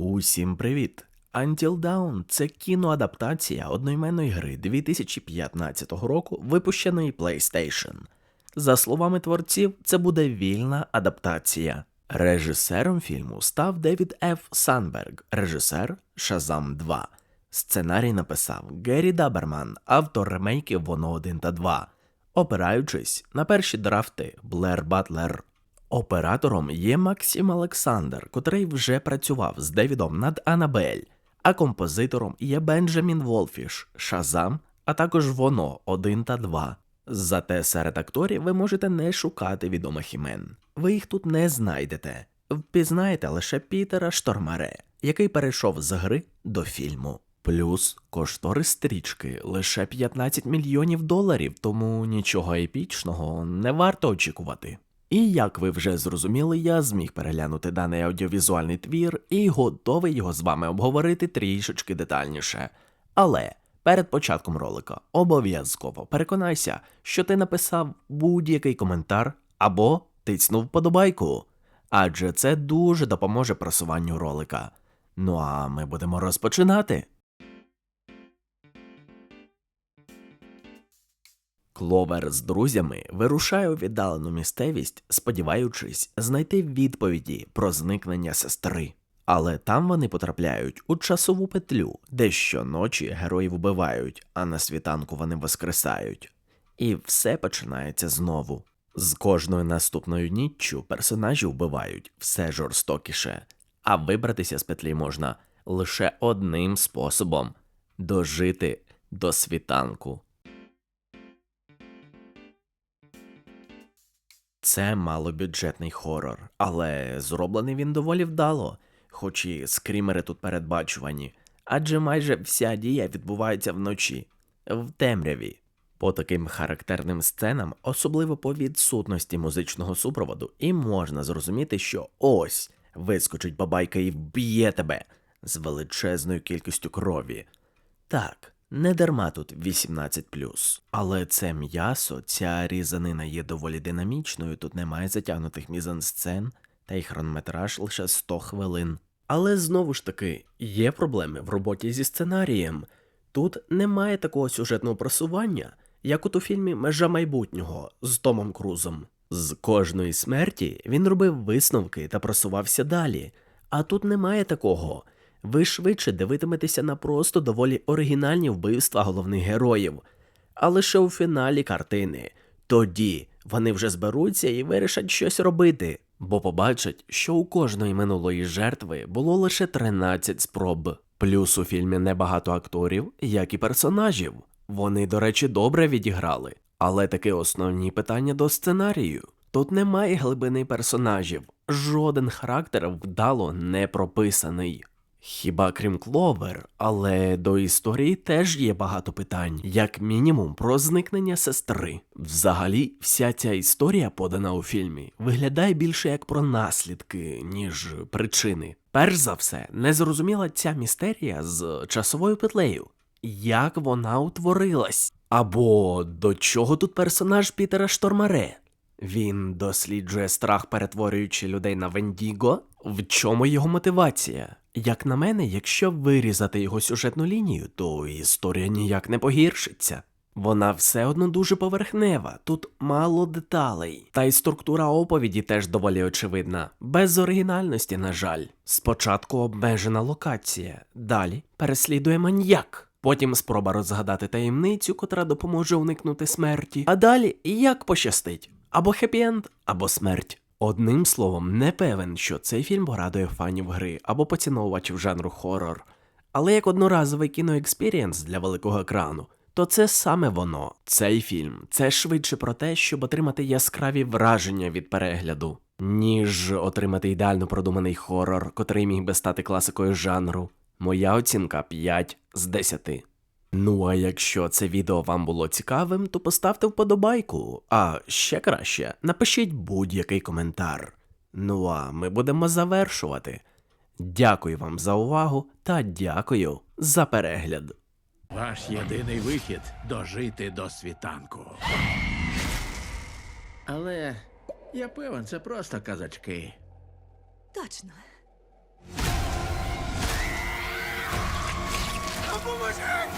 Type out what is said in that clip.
Усім привіт! Until Dawn – це кіноадаптація одноіменної гри 2015 року, випущеної PlayStation. За словами творців, це буде вільна адаптація. Режисером фільму став Девід Ф. Санберг, режисер Шазам 2. Сценарій написав Геррі Даберман, автор ремейків Воно 1 та 2, опираючись на перші драфти Блер Батлер. Оператором є Максим Олександр, котрий вже працював з Девідом над Анабель, а композитором є Бенджамін Волфіш, Шазам, а також Воно 1 та 2. Зате серед акторів ви можете не шукати відомих імен. Ви їх тут не знайдете. Впізнаєте лише Пітера Штормаре, який перейшов з гри до фільму. Плюс кошторис стрічки лише 15 мільйонів доларів, тому нічого епічного не варто очікувати. І як ви вже зрозуміли, я зміг переглянути даний аудіовізуальний твір і готовий його з вами обговорити трішечки детальніше. Але перед початком ролика обов'язково переконайся, що ти написав будь-який коментар або тицнув подобайку, адже це дуже допоможе просуванню ролика. Ну а ми будемо розпочинати. Кловер з друзями вирушає у віддалену місцевість, сподіваючись знайти відповіді про зникнення сестри. Але там вони потрапляють у часову петлю, де щоночі героїв вбивають, а на світанку вони воскресають. І все починається знову. З кожною наступною ніччю персонажі вбивають все жорстокіше, а вибратися з петлі можна лише одним способом дожити до світанку. Це малобюджетний хорор, але зроблений він доволі вдало, хоч і скрімери тут передбачувані, адже майже вся дія відбувається вночі, в темряві. По таким характерним сценам, особливо по відсутності музичного супроводу, і можна зрозуміти, що ось вискочить бабайка і вб'є тебе з величезною кількістю крові. Так, не дарма тут 18+. Але це м'ясо, ця різанина є доволі динамічною, тут немає затягнутих мізансцен, та й хронометраж лише 100 хвилин. Але знову ж таки, є проблеми в роботі зі сценарієм. Тут немає такого сюжетного просування, як от у фільмі Межа майбутнього з Томом Крузом. З кожної смерті він робив висновки та просувався далі. А тут немає такого. Ви швидше дивитиметеся на просто доволі оригінальні вбивства головних героїв. А лише у фіналі картини. Тоді вони вже зберуться і вирішать щось робити, бо побачать, що у кожної минулої жертви було лише 13 спроб. Плюс у фільмі небагато акторів, як і персонажів. Вони, до речі, добре відіграли. Але таке основні питання до сценарію. Тут немає глибини персонажів, жоден характер вдало не прописаний. Хіба крім Кловер, але до історії теж є багато питань, як мінімум про зникнення сестри. Взагалі, вся ця історія, подана у фільмі, виглядає більше як про наслідки, ніж причини. Перш за все, незрозуміла ця містерія з часовою петлею. Як вона утворилась? Або до чого тут персонаж Пітера Штормаре? Він досліджує страх, перетворюючи людей на Вендіго. В чому його мотивація? Як на мене, якщо вирізати його сюжетну лінію, то історія ніяк не погіршиться. Вона все одно дуже поверхнева, тут мало деталей. Та й структура оповіді теж доволі очевидна, без оригінальності, на жаль. Спочатку обмежена локація, далі переслідує маньяк. Потім спроба розгадати таємницю, котра допоможе уникнути смерті. А далі як пощастить або хеппі-енд, або смерть. Одним словом, не певен, що цей фільм порадує фанів гри або поціновувачів жанру хорор. Але як одноразовий кіноекспірієнс для великого екрану, то це саме воно. Цей фільм це швидше про те, щоб отримати яскраві враження від перегляду, ніж отримати ідеально продуманий хорор, котрий міг би стати класикою жанру. Моя оцінка 5 з 10. Ну а якщо це відео вам було цікавим, то поставте вподобайку, а ще краще напишіть будь-який коментар. Ну а ми будемо завершувати. Дякую вам за увагу та дякую за перегляд. Ваш єдиний вихід дожити до світанку. Але я певен, це просто казачки. Точно. olacak.